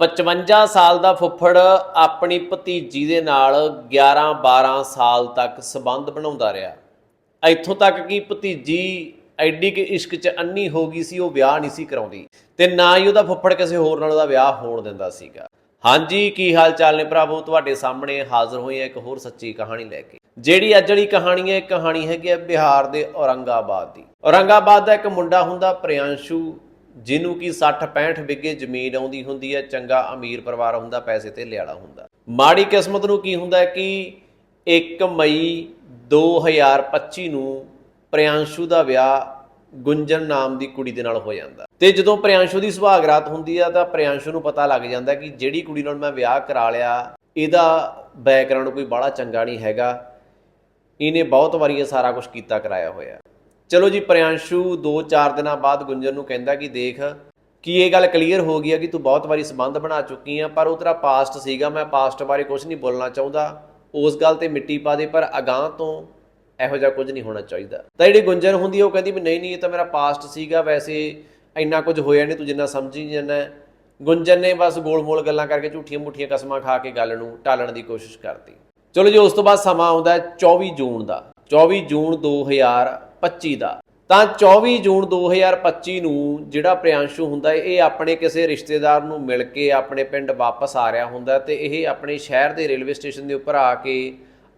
55 ਸਾਲ ਦਾ ਫੁੱਫੜ ਆਪਣੀ ਭਤੀਜੀ ਦੇ ਨਾਲ 11 12 ਸਾਲ ਤੱਕ ਸਬੰਧ ਬਣਾਉਂਦਾ ਰਿਹਾ। ਇੱਥੋਂ ਤੱਕ ਕਿ ਭਤੀਜੀ ਐਡੀ ਕਿ ਇਸ਼ਕ 'ਚ ਅੰਨੀ ਹੋ ਗਈ ਸੀ, ਉਹ ਵਿਆਹ ਨਹੀਂ ਸੀ ਕਰਾਉਂਦੀ ਤੇ ਨਾ ਹੀ ਉਹਦਾ ਫੁੱਫੜ ਕਿਸੇ ਹੋਰ ਨਾਲ ਉਹਦਾ ਵਿਆਹ ਹੋਣ ਦਿੰਦਾ ਸੀਗਾ। ਹਾਂਜੀ, ਕੀ ਹਾਲ ਚਾਲ ਨੇ ਭਰਾਵੋ? ਤੁਹਾਡੇ ਸਾਹਮਣੇ ਹਾਜ਼ਰ ਹੋਏ ਆ ਇੱਕ ਹੋਰ ਸੱਚੀ ਕਹਾਣੀ ਲੈ ਕੇ। ਜਿਹੜੀ ਅੱਜ ਵਾਲੀ ਕਹਾਣੀ ਹੈ, ਇਹ ਕਹਾਣੀ ਹੈਗੀ ਹੈ ਬਿਹਾਰ ਦੇ ਔਰੰਗਾਬਾਦ ਦੀ। ਔਰੰਗਾਬਾਦ ਦਾ ਇੱਕ ਮੁੰਡਾ ਹੁੰਦਾ, ਪ੍ਰਿਆੰਸ਼ੂ ਜਿਹਨੂੰ ਕੀ 60 65 ਬਿੱਗੇ ਜ਼ਮੀਨ ਆਉਂਦੀ ਹੁੰਦੀ ਹੈ, ਚੰਗਾ ਅਮੀਰ ਪਰਿਵਾਰ ਹੁੰਦਾ, ਪੈਸੇ ਤੇ ਲਿਆਲਾ ਹੁੰਦਾ। ਮਾੜੀ ਕਿਸਮਤ ਨੂੰ ਕੀ ਹੁੰਦਾ ਕਿ 1 ਮਈ 2025 ਨੂੰ ਪ੍ਰਿਆੰਸ਼ੂ ਦਾ ਵਿਆਹ ਗੁੰਜਨ ਨਾਮ ਦੀ ਕੁੜੀ ਦੇ ਨਾਲ ਹੋ ਜਾਂਦਾ। ਤੇ ਜਦੋਂ ਪ੍ਰਿਆੰਸ਼ੂ ਦੀ ਸੁਹਾਗਰਾਤ ਹੁੰਦੀ ਆ, ਤਾਂ ਪ੍ਰਿਆੰਸ਼ੂ ਨੂੰ ਪਤਾ ਲੱਗ ਜਾਂਦਾ ਕਿ ਜਿਹੜੀ ਕੁੜੀ ਨਾਲ ਮੈਂ ਵਿਆਹ ਕਰਾ ਲਿਆ, ਇਹਦਾ ਬੈਕਗ੍ਰਾਉਂਡ ਕੋਈ ਬੜਾ ਚੰਗਾ ਨਹੀਂ ਹੈਗਾ। ਇਹਨੇ ਬਹੁਤ ਵਾਰੀ ਇਹ ਸਾਰਾ ਕੁਝ ਕੀਤਾ, ਕਰਾਇਆ ਹੋਇਆ। ਚਲੋ ਜੀ, ਪ੍ਰਿਆੰਸ਼ੂ 2-4 ਦਿਨਾਂ ਬਾਅਦ ਗੁੰਜਨ ਨੂੰ ਕਹਿੰਦਾ ਕਿ ਦੇਖ, ਕਿ ਇਹ ਗੱਲ ਕਲੀਅਰ ਹੋ ਗਈ ਹੈ ਕਿ ਤੂੰ ਬਹੁਤ ਵਾਰੀ ਸੰਬੰਧ ਬਣਾ ਚੁੱਕੀ ਆ ਪਰ ਉਹ ਤੇਰਾ ਪਾਸਟ ਸੀਗਾ, ਮੈਂ ਪਾਸਟ ਬਾਰੇ ਕੁਝ ਨਹੀਂ ਬੋਲਣਾ ਚਾਹੁੰਦਾ। ਉਸ ਗੱਲ ਤੇ ਮਿੱਟੀ ਪਾ ਦੇ, ਪਰ ਅਗਾਹ ਤੋਂ ਇਹੋ ਜਿਹਾ ਕੁਝ ਨਹੀਂ ਹੋਣਾ ਚਾਹੀਦਾ। ਤਾਂ ਜਿਹੜੀ ਗੁੰਜਨ ਹੁੰਦੀ ਉਹ ਕਹਿੰਦੀ ਵੀ ਨਹੀਂ ਨਹੀਂ, ਇਹ ਤਾਂ ਮੇਰਾ ਪਾਸਟ ਸੀਗਾ, ਵੈਸੇ ਇੰਨਾ ਕੁਝ ਹੋਇਆ ਨਹੀਂ, ਤੂੰ ਜਿੰਨਾ ਸਮਝੀ ਜਾਂਦਾ ਹੈ। ਗੁੰਜਨ ਨੇ ਬਸ ਗੋਲ-ਮੋਲ ਗੱਲਾਂ ਕਰਕੇ ਝੂਠੀਆਂ ਮੁੱਠੀਆਂ ਕਸਮਾਂ ਖਾ ਕੇ ਗੱਲ ਨੂੰ ਟਾਲਣ ਦੀ ਕੋਸ਼ਿਸ਼ ਕਰਤੀ। ਚਲੋ ਜੀ, ਉਸ ਤੋਂ ਬਾਅਦ ਸਮਾਂ ਆਉਂਦਾ ਹੈ 24 ਜੂਨ ਦਾ। 24 ਜੂਨ 2025 ਦਾ। ਤਾਂ 24 ਜੂਨ 2025 ਨੂੰ ਜਿਹੜਾ ਪ੍ਰਿਆੰਸ਼ੂ ਹੁੰਦਾ ਇਹ ਆਪਣੇ ਕਿਸੇ ਰਿਸ਼ਤੇਦਾਰ ਨੂੰ ਮਿਲ ਕੇ ਆਪਣੇ ਪਿੰਡ ਵਾਪਸ ਆ ਰਿਹਾ ਹੁੰਦਾ ਹੈ ਤੇ ਇਹ ਆਪਣੇ ਸ਼ਹਿਰ ਦੇ ਰੇਲਵੇ ਸਟੇਸ਼ਨ ਦੇ ਉੱਪਰ ਆ ਕੇ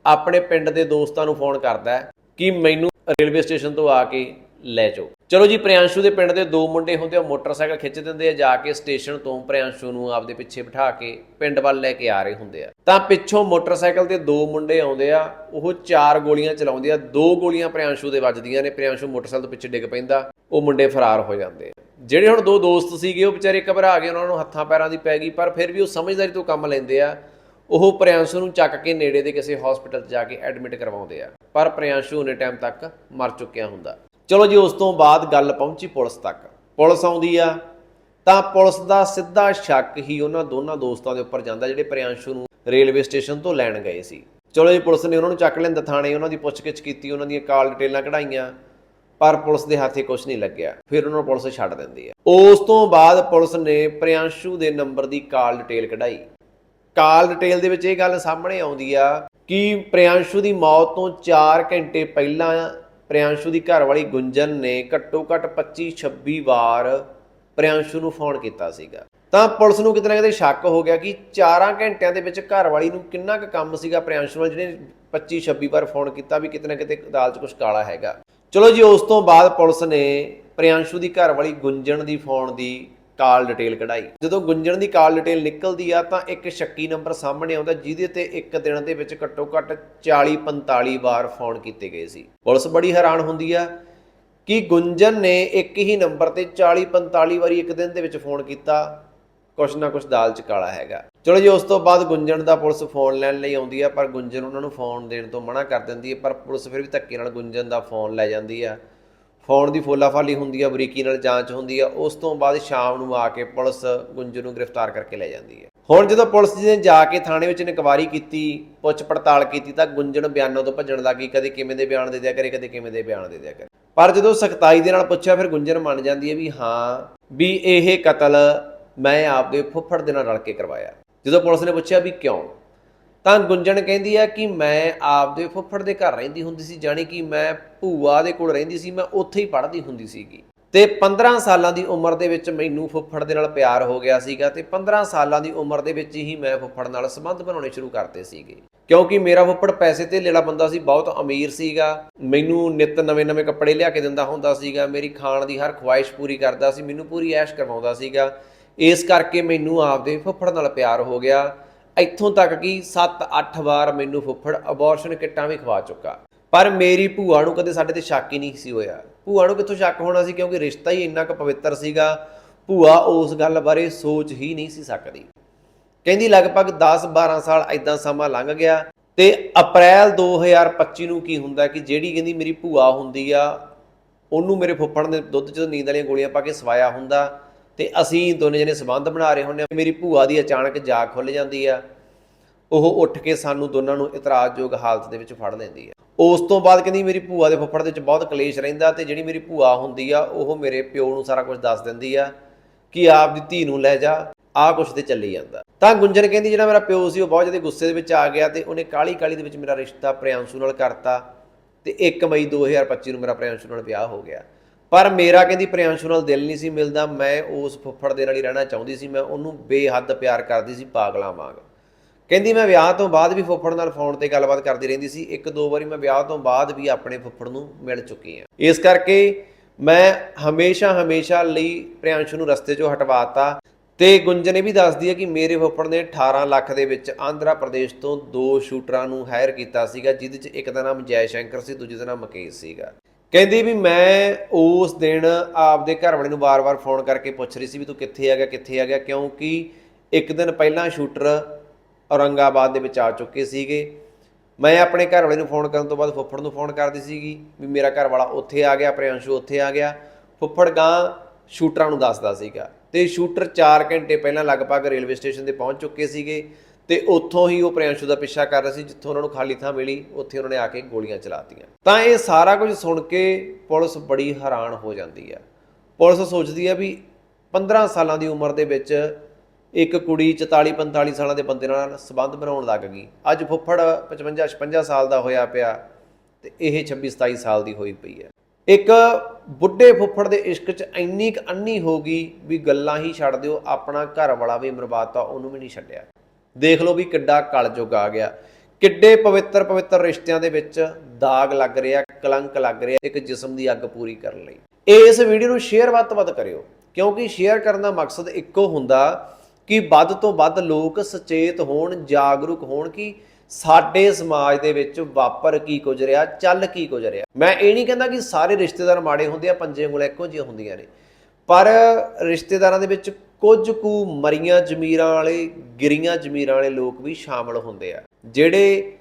ਆਪਣੇ ਪਿੰਡ ਦੇ ਦੋਸਤਾਂ ਨੂੰ ਫੋਨ ਕਰਦਾ ਕਿ ਮੈਨੂੰ ਰੇਲਵੇ ਸਟੇਸ਼ਨ ਤੋਂ ਆ ਕੇ ਲੈ ਜਾਓ। ਚਲੋ ਜੀ, ਪ੍ਰਿਆਂਸ਼ੂ ਦੇ ਪਿੰਡ ਦੇ ਦੋ ਮੁੰਡੇ ਹੁੰਦੇ ਆ ਮੋਟਰਸਾਈਕਲ ਖਿੱਚ ਦਿੰਦੇ ਆ, ਜਾ ਕੇ ਸਟੇਸ਼ਨ ਤੋਂ ਪ੍ਰਿਆਂਸ਼ੂ ਨੂੰ ਆਪਦੇ ਪਿੱਛੇ ਬਿਠਾ ਕੇ ਪਿੰਡ ਵੱਲ ਲੈ ਕੇ ਆ ਰਹੇ ਹੁੰਦੇ ਆ। ਤਾਂ ਪਿੱਛੋਂ ਮੋਟਰਸਾਈਕਲ ਤੇ ਦੋ ਮੁੰਡੇ ਆਉਂਦੇ ਆ, ਉਹ ਚਾਰ ਗੋਲੀਆਂ ਚਲਾਉਂਦੇ ਆ, ਦੋ ਗੋਲੀਆਂ ਪ੍ਰਿਆਂਸ਼ੂ ਦੇ ਵੱਜਦੀਆਂ ਨੇ, ਪ੍ਰਿਆਂਸ਼ੂ ਮੋਟਰਸਾਈਕਲ ਤੋਂ ਪਿੱਛੇ ਡਿੱਗ ਪੈਂਦਾ, ਉਹ ਮੁੰਡੇ ਫਰਾਰ ਹੋ ਜਾਂਦੇ ਆ। ਜਿਹੜੇ ਹੁਣ ਦੋ ਦੋਸਤ ਸੀਗੇ, ਉਹ ਵਿਚਾਰੇ ਘਬਰਾ ਗਏ, ਉਹਨਾਂ ਨੂੰ ਹੱਥਾਂ ਪੈਰਾਂ ਦੀ ਪੈ ਗਈ, ਪਰ ਫਿਰ ਵੀ ਉਹ ਸਮਝਦਾਰੀ ਤੋਂ ਕੰਮ ਲੈਂਦੇ ਆ, ਉਹ ਪ੍ਰਿਆਂਸ਼ੂ ਨੂੰ ਚੱਕ ਕੇ ਨੇੜੇ ਦੇ ਕਿਸੇ ਹਸਪੀਟਲ 'ਚ ਜਾ ਕੇ ਐਡਮਿਟ ਕਰਵਾਉਂਦੇ ਆ। ਪਰ ਪ੍ਰਿਆਂਸ਼ੂ ਨੇ ਟਾਈਮ ਤੱਕ ਮਰ ਚੁੱਕਿਆ ਹੁੰਦਾ। ਚਲੋ ਜੀ, ਉਸ ਤੋਂ ਬਾਅਦ ਗੱਲ ਪਹੁੰਚੀ ਪੁਲਿਸ ਤੱਕ। ਪੁਲਿਸ ਆਉਂਦੀ ਆ, ਤਾਂ ਪੁਲਿਸ ਦਾ ਸਿੱਧਾ ਸ਼ੱਕ ਹੀ ਉਹਨਾਂ ਦੋਨਾਂ ਦੋਸਤਾਂ ਦੇ ਉੱਪਰ ਜਾਂਦਾ, ਜਿਹੜੇ ਪ੍ਰਿਆੰਸ਼ੂ ਨੂੰ ਰੇਲਵੇ ਸਟੇਸ਼ਨ ਤੋਂ ਲੈਣ ਗਏ ਸੀ। ਚਲੋ ਜੀ, ਪੁਲਿਸ ਨੇ ਉਹਨਾਂ ਨੂੰ ਚੱਕ ਲੈਂਦਾ ਥਾਣੇ, ਉਹਨਾਂ ਦੀ ਪੁੱਛਗਿੱਛ ਕੀਤੀ, ਉਹਨਾਂ ਦੀਆਂ ਕਾਲ ਡਿਟੇਲਾਂ ਕਢਾਈਆਂ, ਪਰ ਪੁਲਿਸ ਦੇ ਹੱਥੇ ਕੁਝ ਨਹੀਂ ਲੱਗਿਆ। ਫਿਰ ਉਹਨਾਂ ਨੂੰ ਪੁਲਿਸ ਛੱਡ ਦਿੰਦੀ ਹੈ ਉਸ ਤੋਂ ਬਾਅਦ ਪੁਲਿਸ ਨੇ ਪ੍ਰਿਆੰਸ਼ੂ ਦੇ ਨੰਬਰ ਦੀ ਕਾਲ ਡਿਟੇਲ ਕਢਾਈ। ਕਾਲ ਡਿਟੇਲ ਦੇ ਵਿੱਚ ਇਹ ਗੱਲ ਸਾਹਮਣੇ ਆਉਂਦੀ ਆ ਕਿ ਪ੍ਰਿਆੰਸ਼ੂ ਦੀ ਮੌਤ ਤੋਂ 4 ਘੰਟੇ ਪਹਿਲਾਂ ਪ੍ਰਿਆਂਸ਼ੂ ਦੀ ਘਰ ਵਾਲੀ ਗੁੰਜਨ ਨੇ ਘੱਟੋ ਘੱਟ 25 26 ਵਾਰ ਪ੍ਰਿਆਂਸ਼ੂ ਨੂੰ ਫੋਨ ਕੀਤਾ ਸੀਗਾ। ਤਾਂ ਪੁਲਿਸ ਨੂੰ ਕਿਤੇ ਨਾ ਕਿਤੇ ਸ਼ੱਕ ਹੋ ਗਿਆ ਕਿ 4 ਘੰਟਿਆਂ ਦੇ ਵਿੱਚ ਘਰਵਾਲੀ ਨੂੰ ਕਿੰਨਾ ਕੁ ਕੰਮ ਸੀਗਾ ਪ੍ਰਿਆਂਸ਼ੂ ਨਾਲ, ਜਿਹਨੇ 25 26 ਵਾਰ ਫੋਨ ਕੀਤਾ ਵੀ ਕਿਤੇ ਨਾ ਕਿਤੇ ਅਦਾਲਤ 'ਚ ਕੁਝ ਕਾਲਾ ਹੈਗਾ। ਚਲੋ ਜੀ, ਉਸ ਤੋਂ ਬਾਅਦ ਪੁਲਿਸ ਨੇ ਪ੍ਰਿਆਂਸ਼ੂ ਦੀ ਘਰ ਵਾਲੀ ਗੁੰਜਨ ਦੀ ਫੋਨ ਦੀ ਕਾਲ ਡਿਟੇਲ ਕਢਾਈ। ਜਦੋਂ ਗੁੰਜਣ ਦੀ ਕਾਲ ਡਿਟੇਲ ਨਿਕਲਦੀ ਆ, ਤਾਂ ਇੱਕ ਸ਼ੱਕੀ ਨੰਬਰ ਸਾਹਮਣੇ ਆਉਂਦਾ, ਜਿਹਦੇ ਤੇ ਇੱਕ ਦਿਨ ਦੇ ਵਿੱਚ ਘੱਟੋ ਘੱਟ 40 45 ਵਾਰ ਫੋਨ ਕੀਤੇ ਗਏ ਸੀ। ਪੁਲਿਸ ਬੜੀ ਹੈਰਾਨ ਹੁੰਦੀ ਆ ਕਿ ਗੁੰਜਨ ਨੇ ਇੱਕ ਹੀ ਨੰਬਰ ਤੇ 40 45 ਵਾਰੀ ਇੱਕ ਦਿਨ ਦੇ ਵਿੱਚ ਫੋਨ ਕੀਤਾ। ਕੁਛ ਨਾ ਕੁਛ ਦਾਲ ਚ ਕਾਲਾ ਹੈਗਾ। ਚਲੋ ਜੀ, ਉਸ ਤੋਂ ਬਾਅਦ ਗੁੰਜਣ ਦਾ ਪੁਲਿਸ ਫੋਨ ਲੈਣ ਲਈ ਆਉਂਦੀ ਆ, ਪਰ ਗੁੰਜਣ ਉਹਨਾਂ ਨੂੰ ਫੋਨ ਦੇਣ ਤੋਂ ਮਨਾ ਕਰ ਦਿੰਦੀ ਹੈ ਪਰ ਪੁਲਿਸ ਫਿਰ ਵੀ ਧੱਕੇ ਨਾਲ ਗੁੰਜਣ ਦਾ ਫੋਨ ਲੈ ਜਾਂਦੀ ਆ। ਫੋਨ ਦੀ ਫੋਲਾਫਾਲੀ ਹੁੰਦੀ ਆ, ਬਰੀਕੀ ਨਾਲ ਜਾਂਚ ਹੁੰਦੀ ਆ, ਉਸ ਤੋਂ ਬਾਅਦ ਸ਼ਾਮ ਨੂੰ ਆ ਕੇ ਪੁਲਿਸ ਗੁੰਜਨ ਨੂੰ ਗ੍ਰਿਫਤਾਰ ਕਰਕੇ ਲੈ ਜਾਂਦੀ ਹੈ ਹੁਣ ਜਦੋਂ ਪੁਲਿਸ ਜੀ ਨੇ ਜਾ ਕੇ ਥਾਣੇ ਵਿੱਚ ਇਨਕੁਆਰੀ ਕੀਤੀ, ਪੁੱਛ ਪੜਤਾਲ ਕੀਤੀ, ਤਾਂ ਗੁੰਜਣ ਬਿਆਨਾਂ ਤੋਂ ਭੱਜਣ ਲੱਗੀ ਕਦੇ ਕਿਵੇਂ ਦੇ ਬਿਆਨ ਦੇ ਦਿਆ ਕਰੇ, ਕਦੇ ਕਿਵੇਂ ਦੇ ਬਿਆਨ ਦੇ ਦਿਆ ਕਰੇ। ਪਰ ਜਦੋਂ ਸਖਤਾਈ ਦੇ ਨਾਲ ਪੁੱਛਿਆ, ਫਿਰ ਗੁੰਜਨ ਮੰਨ ਜਾਂਦੀ ਹੈ ਵੀ ਹਾਂ, ਵੀ ਇਹ ਕਤਲ ਮੈਂ ਆਪਦੇ ਫੁੱਫੜ ਦੇ ਨਾਲ ਰਲ ਕੇ ਕਰਵਾਇਆ। ਜਦੋਂ ਪੁਲਿਸ ਨੇ ਪੁੱਛਿਆ ਵੀ ਕਿਉਂ? ਤਾਂ ਗੁੰਜਣ ਕਹਿੰਦੀ ਆ ਕਿ ਮੈਂ ਆਪਦੇ ਫੁੱਫੜ ਦੇ ਘਰ ਰਹਿੰਦੀ ਹੁੰਦੀ ਸੀ, ਜਾਣੀ ਕਿ ਮੈਂ ਭੂਆ ਦੇ ਕੋਲ ਰਹਿੰਦੀ ਸੀ, ਮੈਂ ਉੱਥੇ ਹੀ ਪੜ੍ਹਦੀ ਹੁੰਦੀ ਸੀਗੀ। ਤੇ 15 ਸਾਲਾਂ ਦੀ ਉਮਰ ਦੇ ਵਿੱਚ ਮੈਨੂੰ ਫੁੱਫੜ ਦੇ ਨਾਲ ਪਿਆਰ ਹੋ ਗਿਆ ਸੀਗਾ ਤੇ 15 ਸਾਲਾਂ ਦੀ ਉਮਰ ਦੇ ਵਿੱਚ ਹੀ ਮੈਂ ਫੁੱਫੜ ਨਾਲ ਸੰਬੰਧ ਬਣਾਉਣੇ ਸ਼ੁਰੂ ਕਰਤੇ ਸੀਗੇ। ਕਿਉਂਕਿ ਮੇਰਾ ਫੁੱਫੜ ਪੈਸੇ ਤੇ ਲੇਲਾ ਬੰਦਾ ਸੀ, ਬਹੁਤ ਅਮੀਰ ਸੀਗਾ। ਮੈਨੂੰ ਨਿਤ ਨਵੇਂ-ਨਵੇਂ ਕੱਪੜੇ ਲਿਆ ਕੇ ਦਿੰਦਾ ਹੁੰਦਾ ਸੀਗਾ, ਮੇਰੀ ਖਾਣ ਦੀ ਹਰ ਖੁਆਇਸ਼ ਪੂਰੀ ਕਰਦਾ ਸੀ, ਮੈਨੂੰ ਪੂਰੀ ਐਸ਼ ਕਰਵਾਉਂਦਾ ਸੀਗਾ। ਇਸ ਕਰਕੇ ਮੈਨੂੰ ਆਪਦੇ ਫੁੱਫੜ ਨਾਲ ਪਿਆਰ ਹੋ ਗਿਆ। ਇੱਥੋਂ ਤੱਕ ਕਿ 7-8 ਵਾਰ ਮੈਨੂੰ ਫੁੱਫੜ ਅਬੋਰਸ਼ਨ ਕਿੱਟਾਂ ਵੀ ਖਵਾ ਚੁੱਕਾ। ਪਰ ਮੇਰੀ ਭੂਆ ਨੂੰ ਕਦੇ ਸਾਡੇ ਤੇ ਸ਼ੱਕ ਹੀ ਨਹੀਂ ਸੀ ਹੋਇਆ। ਭੂਆ ਨੂੰ ਕਿੱਥੋਂ ਸ਼ੱਕ ਹੋਣਾ ਸੀ ਕਿਉਂਕਿ ਰਿਸ਼ਤਾ ਹੀ ਇੰਨਾ ਕੁ ਪਵਿੱਤਰ ਸੀਗਾ। ਭੂਆ ਉਸ ਗੱਲ ਬਾਰੇ ਸੋਚ ਹੀ ਨਹੀਂ ਸੀ ਸਕਦੀ। ਕਹਿੰਦੀ ਲਗਭਗ 10-12 ਸਾਲ ਐਦਾਂ ਸਮਾਂ ਲੰਘ ਗਿਆ ਤੇ ਅਪ੍ਰੈਲ 2025 ਨੂੰ ਕੀ ਹੁੰਦਾ ਕਿ ਜਿਹੜੀ ਕਹਿੰਦੀ ਮੇਰੀ ਭੂਆ ਹੁੰਦੀ ਆ, ਉਹਨੂੰ ਮੇਰੇ ਫੁੱਫੜ ਨੇ ਦੁੱਧ 'ਚ ਨੀਂਦ ਵਾਲੀਆਂ ਗੋਲੀਆਂ ਪਾ ਕੇ ਸਵਾਇਆ ਹੁੰਦਾ। ਤੇ ਅਸੀਂ ਦੋਨੇ ਜਣੇ ਸਬੰਧ ਬਣਾ ਰਹੇ ਹੁੰਦੇ ਆ ਮੇਰੀ ਭੂਆ ਦੀ ਅਚਾਨਕ ਜਾਗ ਖੁੱਲ ਜਾਂਦੀ ਆ। ਉਹ ਉੱਠ ਕੇ ਸਾਨੂੰ ਦੋਨਾਂ ਨੂੰ ਇਤਰਾਜ਼ਯੋਗ ਹਾਲਤ ਦੇ ਵਿੱਚ ਫੜ ਲੈਂਦੀ ਆ। ਉਸ ਤੋਂ ਬਾਅਦ ਕਹਿੰਦੀ ਮੇਰੀ ਭੂਆ ਦੇ ਫੁੱਫੜ ਦੇ ਵਿੱਚ ਬਹੁਤ ਕਲੇਸ਼ ਰਹਿੰਦਾ ਤੇ ਜਿਹੜੀ ਮੇਰੀ ਭੂਆ ਹੁੰਦੀ ਆ, ਉਹ ਮੇਰੇ ਪਿਓ ਨੂੰ ਸਾਰਾ ਕੁਝ ਦੱਸ ਦਿੰਦੀ ਆ ਕਿ ਆਪ ਦੀ ਧੀ ਨੂੰ ਲੈ ਜਾ, ਆਹ ਕੁਛ ਤੇ ਚੱਲੀ ਜਾਂਦਾ। ਤਾਂ ਗੁੰਜਨ ਕਹਿੰਦੀ ਜਿਹੜਾ ਮੇਰਾ ਪਿਓ ਸੀ, ਉਹ ਬਹੁਤ ਜ਼ਿਆਦਾ ਗੁੱਸੇ ਦੇ ਵਿੱਚ ਆ ਗਿਆ ਤੇ ਉਹਨੇ ਕਾਲੀ ਕਾਲੀ ਦੇ ਵਿੱਚ ਮੇਰਾ ਰਿਸ਼ਤਾ ਪ੍ਰਿਆਂਸੂ ਨਾਲ ਕਰਤਾ ਤੇ 1 ਮਈ 2025 ਨੂੰ ਮੇਰਾ ਪ੍ਰਿਆਂਸ਼ੂ ਨਾਲ ਵਿਆਹ ਹੋ ਗਿਆ। ਪਰ ਮੇਰਾ ਕਹਿੰਦੀ ਪ੍ਰਿਆਂਸ਼ੂ ਨਾਲ ਦਿਲ ਨਹੀਂ ਸੀ ਮਿਲਦਾ, ਮੈਂ ਉਸ ਫੁੱਫੜ ਦੇ ਨਾਲ ਹੀ ਰਹਿਣਾ ਚਾਹੁੰਦੀ ਸੀ, ਮੈਂ ਉਹਨੂੰ ਬੇਹੱਦ ਪਿਆਰ ਕਰਦੀ ਸੀ ਪਾਗਲਾਂ ਵਾਂਗ। ਕਹਿੰਦੀ ਮੈਂ ਵਿਆਹ ਤੋਂ ਬਾਅਦ ਵੀ ਫੁੱਫੜ ਨਾਲ ਫੋਨ ਤੇ ਗੱਲਬਾਤ ਕਰਦੀ ਰਹਿੰਦੀ ਸੀ, ਇੱਕ ਦੋ ਵਾਰੀ ਮੈਂ ਵਿਆਹ ਤੋਂ ਬਾਅਦ ਵੀ ਆਪਣੇ ਫੁੱਫੜ ਨੂੰ ਮਿਲ ਚੁੱਕੀ ਹਾਂ। ਇਸ ਕਰਕੇ ਮੈਂ ਹਮੇਸ਼ਾ ਹਮੇਸ਼ਾ ਲਈ ਪ੍ਰਿਆਂਸ਼ੂ ਨੂੰ ਰਸਤੇ 'ਚੋਂ ਹਟਵਾਤਾ ਤੇ ਗੁੰਜਨ ਇਹ ਵੀ ਦੱਸਦੀ ਹੈ ਕਿ ਮੇਰੇ ਫੁੱਫੜ ਨੇ 18 ਲੱਖ ਦੇ ਵਿੱਚ ਆਂਧਰਾ ਪ੍ਰਦੇਸ਼ ਤੋਂ ਦੋ ਸ਼ੂਟਰਾਂ ਨੂੰ ਹਾਇਰ ਕੀਤਾ ਸੀਗਾ, ਜਿਹਦੇ 'ਚ ਇੱਕ ਦਾ ਨਾਮ ਜੈ ਸ਼ੰਕਰ ਸੀ, ਦੂਜੇ ਦਾ ਨਾਮ ਮੁਕੇਸ਼ ਸੀਗਾ। ਕਹਿੰਦੀ ਵੀ ਮੈਂ ਉਸ ਦਿਨ ਆਪਦੇ ਘਰ ਵਾਲੇ ਨੂੰ ਵਾਰ-ਵਾਰ ਫੋਨ ਕਰਕੇ ਪੁੱਛ ਰਹੀ ਸੀ ਵੀ ਤੂੰ ਕਿੱਥੇ ਆ ਗਿਆ, ਕਿੱਥੇ ਆ ਗਿਆ, ਕਿਉਂਕਿ ਇੱਕ ਦਿਨ ਪਹਿਲਾਂ ਸ਼ੂਟਰ ਔਰੰਗਾਬਾਦ ਦੇ ਵਿੱਚ ਆ ਚੁੱਕੇ ਸੀਗੇ। ਮੈਂ ਆਪਣੇ ਘਰ ਵਾਲੇ ਨੂੰ ਫੋਨ ਕਰਨ ਤੋਂ ਬਾਅਦ ਫੁੱਫੜ ਨੂੰ ਫੋਨ ਕਰਦੀ ਸੀਗੀ ਵੀ ਮੇਰਾ ਘਰ ਵਾਲਾ ਉੱਥੇ ਆ ਗਿਆ, ਪ੍ਰਿਆੰਸ਼ੂ ਉੱਥੇ ਆ ਗਿਆ। ਫੁੱਫੜ ਗਾਂ ਸ਼ੂਟਰਾਂ ਨੂੰ ਦੱਸਦਾ ਸੀਗਾ। ਤੇ ਸ਼ੂਟਰ 4 ਘੰਟੇ ਪਹਿਲਾਂ ਲਗਭਗ ਰੇਲਵੇ ਸਟੇਸ਼ਨ ਤੇ ਪਹੁੰਚ ਚੁੱਕੇ ਸੀਗੇ। ਤੇ ਉੱਥੋਂ ਹੀ ਉਹ ਪ੍ਰਿਆੰਸ਼ੂ ਦਾ ਪਿੱਛਾ ਕਰ ਰਹੇ ਸੀ, ਜਿੱਥੋਂ ਉਹਨਾਂ ਨੂੰ ਖਾਲੀ ਥਾਂ ਮਿਲੀ, ਉੱਥੇ ਉਹਨਾਂ ਨੇ ਆ ਕੇ ਗੋਲੀਆਂ ਚਲਾਤੀਆਂ। ਤਾਂ ਇਹ ਸਾਰਾ ਕੁਝ ਸੁਣ ਕੇ ਪੁਲਿਸ ਬੜੀ ਹੈਰਾਨ ਹੋ ਜਾਂਦੀ ਹੈ ਪੁਲਿਸ ਸੋਚਦੀ ਹੈ ਵੀ 15 ਸਾਲਾਂ ਦੀ ਉਮਰ ਦੇ ਵਿੱਚ ਇੱਕ ਕੁੜੀ 44 45 ਸਾਲਾਂ ਦੇ ਬੰਦੇ ਨਾਲ ਸਬੰਧ ਬਣਾਉਣ ਲੱਗ ਗਈ। ਅੱਜ ਫੁੱਫੜ 55 56 ਸਾਲ ਦਾ ਹੋਇਆ ਪਿਆ ਤੇ ਇਹ 26 27 ਸਾਲ ਦੀ ਹੋਈ ਪਈ ਹੈ ਇੱਕ ਬੁੱਢੇ ਫੁੱਫੜ ਦੇ ਇਸ਼ਕ 'ਚ ਇੰਨੀ ਕੁ ਅੰਨੀ ਹੋ ਗਈ ਵੀ ਗੱਲਾਂ ਹੀ ਛੱਡ ਦਿਓ, ਆਪਣਾ ਘਰ ਵਾਲਾ ਵੀ ਮਰਵਾਤਾ, ਉਹਨੂੰ ਵੀ ਨਹੀਂ ਛੱਡਿਆ। ਦੇਖ ਲਓ ਵੀ ਕਿੱਡਾ ਕਲਯੁਗ ਆ ਗਿਆ। ਕਿੱਡੇ ਪਵਿੱਤਰ ਪਵਿੱਤਰ ਰਿਸ਼ਤਿਆਂ ਦੇ ਵਿੱਚ ਦਾਗ ਲੱਗ ਰਿਹਾ, ਕਲੰਕ ਲੱਗ ਰਿਹਾ ਇੱਕ ਜਿਸਮ ਦੀ ਅੱਗ ਪੂਰੀ ਕਰਨ ਲਈ। ਇਸ ਵੀਡੀਓ ਨੂੰ ਸ਼ੇਅਰ ਵੱਧ ਤੋਂ ਵੱਧ ਕਰਿਓ, ਕਿਉਂਕਿ ਸ਼ੇਅਰ ਕਰਨ ਦਾ ਮਕਸਦ ਇੱਕੋ ਹੁੰਦਾ ਕਿ ਵੱਧ ਤੋਂ ਵੱਧ ਲੋਕ ਸੁਚੇਤ ਹੋਣ, ਜਾਗਰੂਕ ਹੋਣ ਕਿ ਸਾਡੇ ਸਮਾਜ ਦੇ ਵਿੱਚ ਵਾਪਰ ਕੀ ਕੁਝ ਰਿਹਾ, ਚੱਲ ਕੀ ਕੁਝ ਰਿਹਾ। ਮੈਂ ਇਹ ਨਹੀਂ ਕਹਿੰਦਾ ਕਿ ਸਾਰੇ ਰਿਸ਼ਤੇਦਾਰ ਮਾੜੇ ਹੁੰਦੇ ਆ, ਪੰਜੇ ਉਂਗਲਾਂ ਇੱਕੋ ਜਿਹੀਆਂ ਹੁੰਦੀਆਂ ਨੇ। ਪਰ ਰਿਸ਼ਤੇਦਾਰਾਂ ਦੇ ਵਿੱਚ ਕੁਝ ਕੁ ਮਰੀਆਂ ਜ਼ਮੀਰਾਂ ਵਾਲੇ, ਗਿਰੀਆਂ ਜ਼ਮੀਰਾਂ ਵਾਲੇ ਲੋਕ ਵੀ ਸ਼ਾਮਲ ਹੁੰਦੇ ਆ, ਜਿਹੜੇ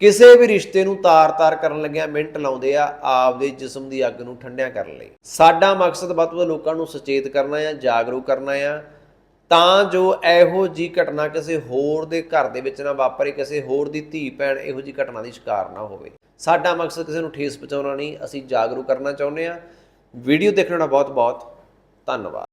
ਕਿਸੇ ਵੀ ਰਿਸ਼ਤੇ ਨੂੰ ਤਾਰ-ਤਾਰ ਕਰਨ ਲੱਗਿਆ ਮਿੰਟ ਲਾਉਂਦੇ ਆ ਆਪਦੇ ਜਿਸਮ ਦੀ ਅੱਗ ਨੂੰ ਠੰਡਿਆਂ ਕਰਨ ਲਈ। ਸਾਡਾ ਮਕਸਦ ਵੱਧ ਤੋਂ ਵੱਧ ਲੋਕਾਂ ਨੂੰ ਸੁਚੇਤ ਕਰਨਾ ਆ, ਜਾਗਰੂਕ ਕਰਨਾ ਆ, ਤਾਂ ਜੋ ਇਹੋ ਜੀ ਘਟਨਾ ਕਿਸੇ ਹੋਰ ਦੇ ਘਰ ਦੇ ਵਿੱਚ ਨਾ ਵਾਪਰੇ, ਕਿਸੇ ਹੋਰ ਦੀ ਧੀ ਭੈਣ ਇਹੋ ਜੀ ਘਟਨਾ ਦੀ ਸ਼ਿਕਾਰ ਨਾ ਹੋਵੇ। ਸਾਡਾ ਮਕਸਦ ਕਿਸੇ ਨੂੰ ਠੇਸ ਪਹੁੰਚਾਉਣਾ ਨਹੀਂ, ਅਸੀਂ ਜਾਗਰੂਕ ਕਰਨਾ ਚਾਹੁੰਦੇ ਆ। ਵੀਡੀਓ ਦੇਖਣ ਦਾ ਬਹੁਤ ਬਹੁਤ ਧੰਨਵਾਦ।